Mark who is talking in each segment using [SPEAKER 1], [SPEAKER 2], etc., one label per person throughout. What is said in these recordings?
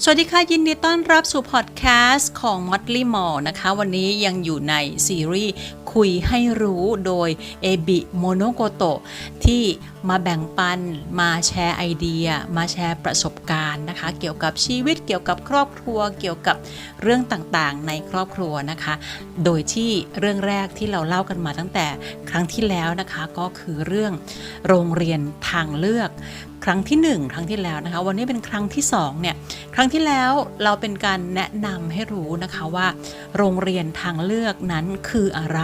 [SPEAKER 1] สวัสดีค่ะ ยินดีต้อนรับสู่พอดแคสต์ของ m o t l y m a l l นะคะ วันนี้ยังอยู่ในซีรีส์คุยให้รู้โดยเอบิโมโนโกโตที่มาแบ่งปัน มาแชร์ไอเดีย มาแชร์ประสบการณ์นะคะ เกี่ยวกับชีวิตเกี่ยวกับครอบครัว เกี่ยวกับเรื่องต่างๆ ในครอบครัวนะคะ โดยที่เรื่องแรกที่เราเล่ากันมาตั้งแต่ครั้งที่แล้วนะคะก็คือเรื่องโรงเรียนทางเลือก ครั้งที่ 1 ครั้งที่แล้วนะคะ วันนี้เป็นครั้งที่2เนี่ยครั้งที่แล้วเราเป็นการแนะนำให้รู้นะคะว่า โรงเรียนทางเลือกนั้นคืออะไร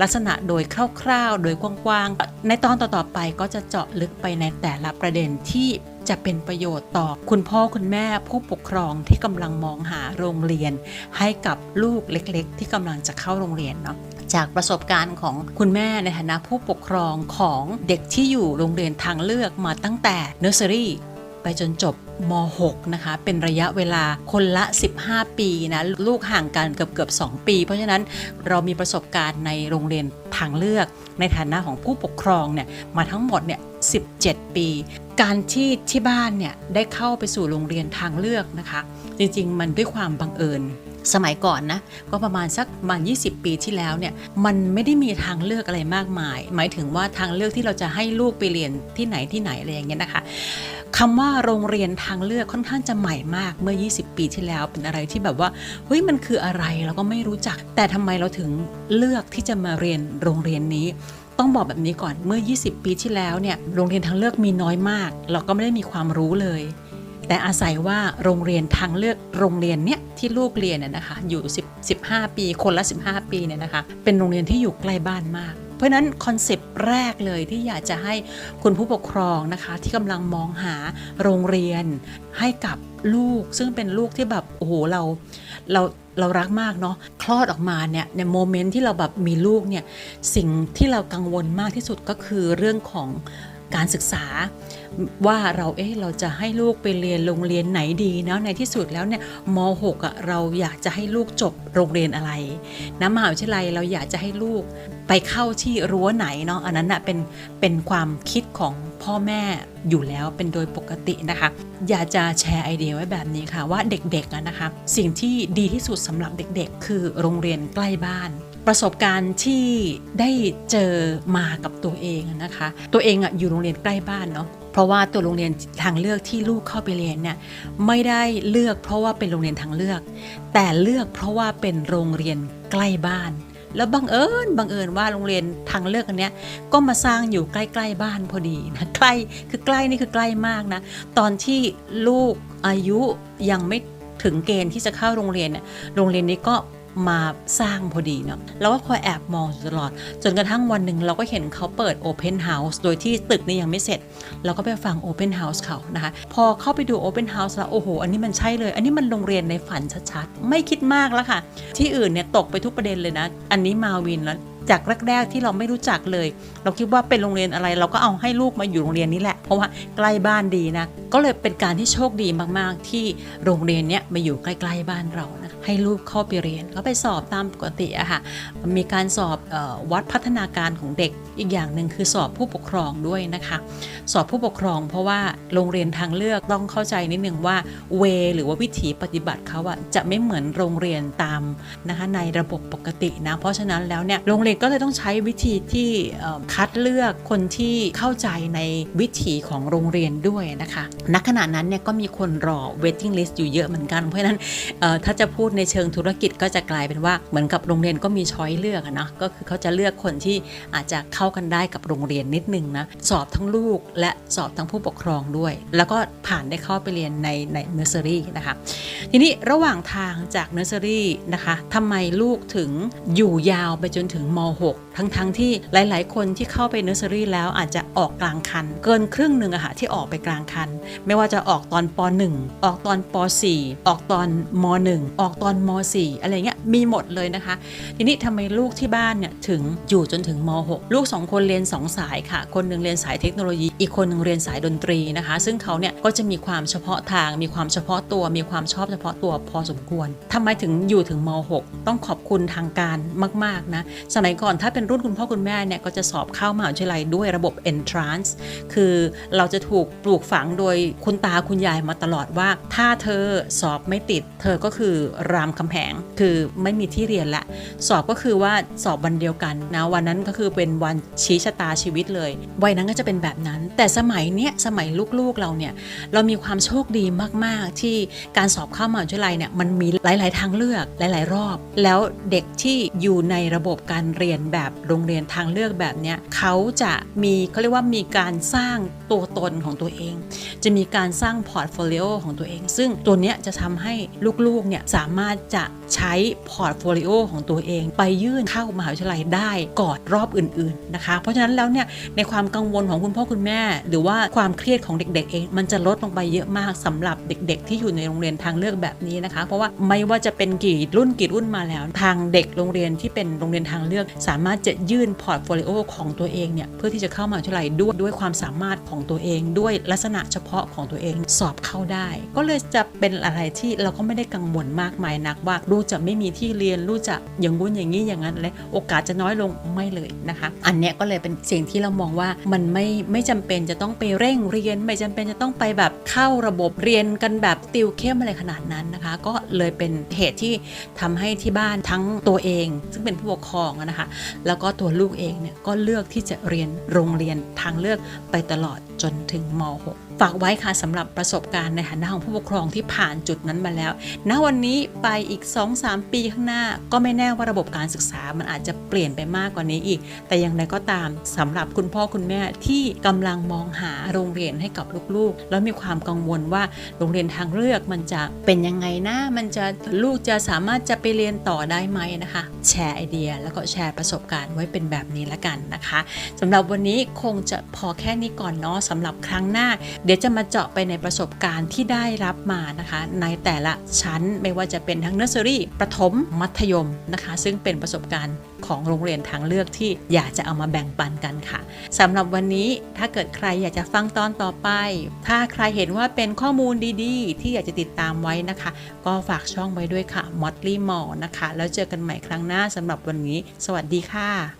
[SPEAKER 1] ลักษณะโดยคร่าวๆ โดยกว้างๆ ในตอนต่อๆไปก็จะเจาะลึกไปในแต่ละประเด็นที่จะเป็นประโยชน์ต่อคุณพ่อคุณแม่ผู้ปกครองที่กำลังมองหาโรงเรียน ให้กับลูกเล็ก ๆ ที่กำลังจะเข้าโรงเรียนเนาะ จากประสบการณ์ของคุณแม่ในฐานะผู้ปกครองของเด็กที่อยู่โรงเรียนทางเลือกมาตั้งแต่เนอร์เซอรี่ไปจนจบม .6 นะคะ เป็นระยะเวลาคนละ 15 ปีนะ ลูกห่างกันเกือบเกือบ2 ปี เพราะฉะนั้นเรามีประสบการณ์ในโรงเรียนทางเลือก ในฐานะของผู้ปกครองเนี่ยมาทั้งหมดเนี่ย 17 ปี การที่ที่บ้านเนี่ยได้เข้าไปสู่โรงเรียนทางเลือกนะคะ จริง ๆ มันด้วยความบังเอิญ สมัยก่อนนะก็ประมาณสักประมาณ 20 ปีที่แล้วเนี่ยมันไม่ได้มีทางเลือกอะไรมากมาย หมายถึงว่าทางเลือกที่เราจะให้ลูกไปเรียนที่ไหนที่ไหนอะไรอย่างเงี้ยนะคะคำว่าโรงเรียนทางเลือกค่อนข้างจะใหม่มากเมื่อ 20 ปีที่แล้วเป็นอะไรที่แบบว่าเฮ้ยมันคืออะไรเราก็ไม่รู้จัก แต่ทำไมเราถึงเลือกที่จะมาเรียนโรงเรียนนี้ต้องบอกแบบนี้ก่อนเมื่อ 20 ปีที่แล้วเนี่ยโรงเรียนทางเลือกมีน้อยมาก เราก็ไม่ได้มีความรู้เลย แต่อาศัยว่าโรงเรียนทางเลือกโรงเรียนเนี้ยที่ลูกเรียนน่ยนะคะอยู่10 15 ปีคนละ 15 ปีเนี่ยนะคะเป็นโรงเรียนที่อยู่ใกล้บ้านมาก เพราะฉะนั้นคอนเซปต์แรกเลยที่อยากจะให้คุณผู้ปกครองนะคะที่กำลังมองหาโรงเรียนให้กับลูก ซึ่งเป็นลูกที่แบบโอ้โหเราเราเรารักมากเนาะคลอดออกมาเนี่ยในโมเมนต์ที่เราแบบมีลูกเนี่ยสิ่งที่เรากังวลมากที่สุดก็คือเรื่องของ การศึกษา ว่าเราเอ๊ะเราจะให้ลูกไปเรียนโรงเรียนไหนดีเนาะในที่สุดแล้วเนี่ยม .6 อะเราอยากจะให้ลูกจบโรงเรียนอะไรนะมหาวิทยาลัยเราอยากจะให้ลูกไปเข้าที่รั้วไหนเนาะอันนั้นน่ะเป็นเป็นความคิดของพ่อแม่อยู่แล้วเป็นโดยปกตินะคะ อยากจะแชร์ไอเดียไว้แบบนี้ค่ะว่าเด็กๆนะคะ สิ่งที่ดีที่สุดสำหรับเด็กๆ คือโรงเรียนใกล้บ้าน ประสบการณ์ที่ได้เจอมากับตัวเองนะคะ ตัวเองอะอยู่โรงเรียนใกล้บ้านเนาะเพราะว่าตัวโรงเรียนทางเลือกที่ลูกเข้าไปเรียนเนี่ยไม่ได้เลือกเพราะว่าเป็นโรงเรียนทางเลือก แต่เลือกเพราะว่าเป็นโรงเรียนใกล้บ้าน แล้วบังเอิญบังเอิญว่าโรงเรียนทางเลือกอันเนี้ยก็มาสร้างอยู่ใกล้ๆบ้านพอดีนะใกล้คือใกล้นี่คือใกล้มากนะตอนที่ลูกอายุยังไม่ถึงเกณฑ์ที่จะเข้าโรงเรียนเนี่ยโรงเรียนนี้ก็ มาสร้างพอดีเนาะเราก็คอยแอบมองอยู่ตลอด จนกระทั่งวันหนึ่งเราก็เห็นเขาเปิด Open House โดยที่ตึกนี้ยังไม่เสร็จ เราก็ไปฟัง Open House เขานะคะ พอเข้าไปดู Open House แล้ว โอ้โห อันนี้มันใช่เลย อันนี้มันโรงเรียนในฝันชัดๆ ไม่คิดมากแล้วค่ะ ที่อื่นเนี่ยตกไปทุกประเด็นเลยนะ อันนี้มาวินแล้ว จากแรกๆที่เราไม่รู้จักเลย เราคิดว่าเป็นโรงเรียนอะไร เราก็เอาให้ลูกมาอยู่โรงเรียนนี้แหละ เพราะว่าใกล้บ้านดีนะ ก็เลยเป็นการที่โชคดีมากๆ ที่โรงเรียนเนี้ยมาอยู่ใกล้ๆบ้านเรานะให้ลูกเข้าไปเรียนก็ไปสอบตามปกติอะค่ะมีการสอบออวัดพัฒนาการของเด็กอีกอย่างหนึ่งคือสอบผู้ปกครองด้วยนะคะ สอบผู้ปกครองเพราะว่าโรงเรียนทางเลือกต้องเข้าใจนิดนึงว่าเว หรือว่าวิถีปฏิบัติเขาอะจะไม่เหมือนโรงเรียนตามนะคะในระบบปกตินะเพราะฉะนั้นแล้วเนี่ยโรงเรียนก็เลยต้องใช้วิธีที่คัดเลือกคนที่เข้าใจในวิถีของโรงเรียนด้วยนะคะณขณะนั้นเนี่ยก็มีคนรอ waiting list อยู่เยอะเหมือนกัน เพราะฉะนั้นถ้าจะพูดในเชิงธุรกิจก็จะกลายเป็นว่าเหมือนกับโรงเรียนก็มีช้อยเลือกนะก็คือเขาจะเลือกคนที่อาจจะเข้ากันได้กับโรงเรียนนิดนึงนะสอบทั้งลูกและสอบทั้งผู้ปกครองด้วย แล้วก็ผ่านได้เข้าไปเรียนในในเนอร์เซอรี่นะคะทีนี้ระหว่างทางจากเนอร์เซอรี่นะคะทำไมลูกถึงอยู่ยาวไปจนถึงม .6 ทั้งๆทที่หลาย ๆ คนที่เข้าไปเนอร์เซอรี่แล้วอาจจะออกกลางคัน เกินครึ่งหนึ่งอะค่ะที่ออกไปกลางคัน ไม่ว่าจะออกตอนป .1 ออกตอนป .4 ออกตอนม .1 ออกตอนม .4 อะไรเงี้ยมีหมดเลยนะคะ ทีนี้ทำไมลูกที่บ้านเนี่ยถึงอยู่จนถึงม .6 ลูก 2 คนเรียน 2 สายค่ะ คนหนึ่งเรียนสายเทคโนโลยี อีกคนหนึ่งเรียนสายดนตรีนะคะ ซึ่งเขาเนี่ยก็จะมีความเฉพาะทาง มีความเฉพาะตัว มีความชอบเฉพาะตัวพอสมควรทำไมถึงอยู่ถึงม .6 ต้องขอบคุณทางการมาก ๆ นะ สมัยมัยก่อนถ้าเป็นรุ่นคุณพ่อคุณแม่เนี่ยก็จะสอบเข้ามหาวิทยาลัยด้วยระบบ entrance คือเราจะถูกปลูกฝังโดยคุณตาคุณยายมาตลอดว่า ถ้าเธอสอบไม่ติด เธอก็คือรามคำแหงคือไม่มีที่เรียนละสอบก็คือว่าสอบวันเดียวกันนะวันนั้นก็คือเป็นวันชี้ชะตาชีวิตเลย วัยนั้นก็จะเป็นแบบนั้น แต่สมัยเนี้ยสมัยลูกๆเราเนี่ยเรามีความโชคดีมากๆ ที่การสอบเข้ามหาวิทยาลัยเนี่ยมันมีหลาย ๆ ทางเลือกหลาย ๆ รอบ แล้วเด็กที่อยู่ในระบบการเรียนแบบโรงเรียนทางเลือกแบบเนี้ยเขาจะมีเขาเรียกว่ามีการสร้างตัวตนของตัวเอง จะมีการสร้างพอร์ตโฟลิโอของตัวเอง ซึ่งตัวเนี้ยจะทำให้ลูกๆเนี่ยสามารถจะ ใช้พอร์ตโฟลิโอของตัวเอง ไปยื่นเข้ามหาวิทยาลัยได้ก่อนรอบอื่นๆนะคะ เพราะฉะนั้นแล้วเนี่ยในความกังวลของคุณพ่อคุณแม่ หรือว่าความเครียดของเด็ก ๆ เอง มันจะลดลงไปเยอะมากสำหรับเด็ก ๆ ที่อยู่ในโรงเรียนทางเลือกแบบนี้นะคะ เพราะว่าไม่ว่าจะเป็นกี่รุ่นกี่รุ่นมาแล้ว ทางเด็กโรงเรียนที่เป็นโรงเรียนทางเลือก สามารถจะยื่นพอร์ตโฟลิโอของตัวเองเนี่ยเพื่อที่จะเข้ามหาวิทยาลัยด้วยด้วยความสามารถของตัวเองด้วยลักษณะเฉพาะของตัวเองสอบเข้าได้ ก็เลยจะเป็นอะไรที่เราก็ไม่ได้กังวลมากมายนักว่าลูกจะไม่มีที่เรียนลูกจะอย่างงู้นอย่างนี้อย่างนั้นอะไรโอกาสจะน้อยลงไม่เลยนะคะ อันเนี้ยก็เลยเป็นสิ่งที่เรามองว่ามันไม่ไม่จำเป็นจะต้องไปเร่งเรียน ไม่จำเป็นจะต้องไปแบบเข้าระบบเรียนกันแบบติวเข้มอะไรขนาดนั้นนะคะ ก็เลยเป็นเหตุที่ทำให้ที่บ้านทั้งตัวเอง ซึ่งเป็นผู้ปกครองนะคะ แล้วก็ตัวลูกเองเนี่ยก็เลือกที่จะเรียนโรงเรียนทางเลือกไปตลอดจนถึงม .6 ฝากไว้ค่ะสำหรับประสบการณ์ในฐานะของผู้ปกครองที่ผ่านจุดนั้นมาแล้ว ณ วันนี้ไปอีก 2-3 ปีข้างหน้า ก็ไม่แน่ว่าระบบการศึกษามันอาจจะเปลี่ยนไปมากกว่านี้อีก แต่อย่างไรก็ตามสำหรับคุณพ่อคุณแม่ที่กำลังมองหาโรงเรียนให้กับลูกๆ แล้วมีความกังวลว่าโรงเรียนทางเลือกมันจะเป็นยังไงนะ มันจะลูกจะสามารถจะไปเรียนต่อได้ไหมนะคะ แชร์ไอเดียแล้วก็แชร์ประสบการณ์ไว้เป็นแบบนี้ละกันนะคะสำหรับวันนี้คงจะพอแค่นี้ก่อนเนาะสำหรับครั้งหน้าเดี๋ยวจะมาเจาะไปในประสบการณ์ที่ได้รับมานะคะ ในแต่ละชั้นไม่ว่าจะเป็นทั้งเนอร์เซอรี่ประถมมัธยมนะคะ ซึ่งเป็นประสบการณ์ของโรงเรียนทางเลือกที่อยากจะเอามาแบ่งปันกันค่ะสำหรับวันนี้ถ้าเกิดใครอยากจะฟังตอนต่อไป ถ้าใครเห็นว่าเป็นข้อมูลดีๆ ที่อยากจะติดตามไว้นะคะ ก็ฝากช่องไว้ด้วยค่ะมอ t ลี่มอนะคะ แล้วเจอกันใหม่ครั้งหน้าสำหรับวันนี้ สวัสดีค่ะ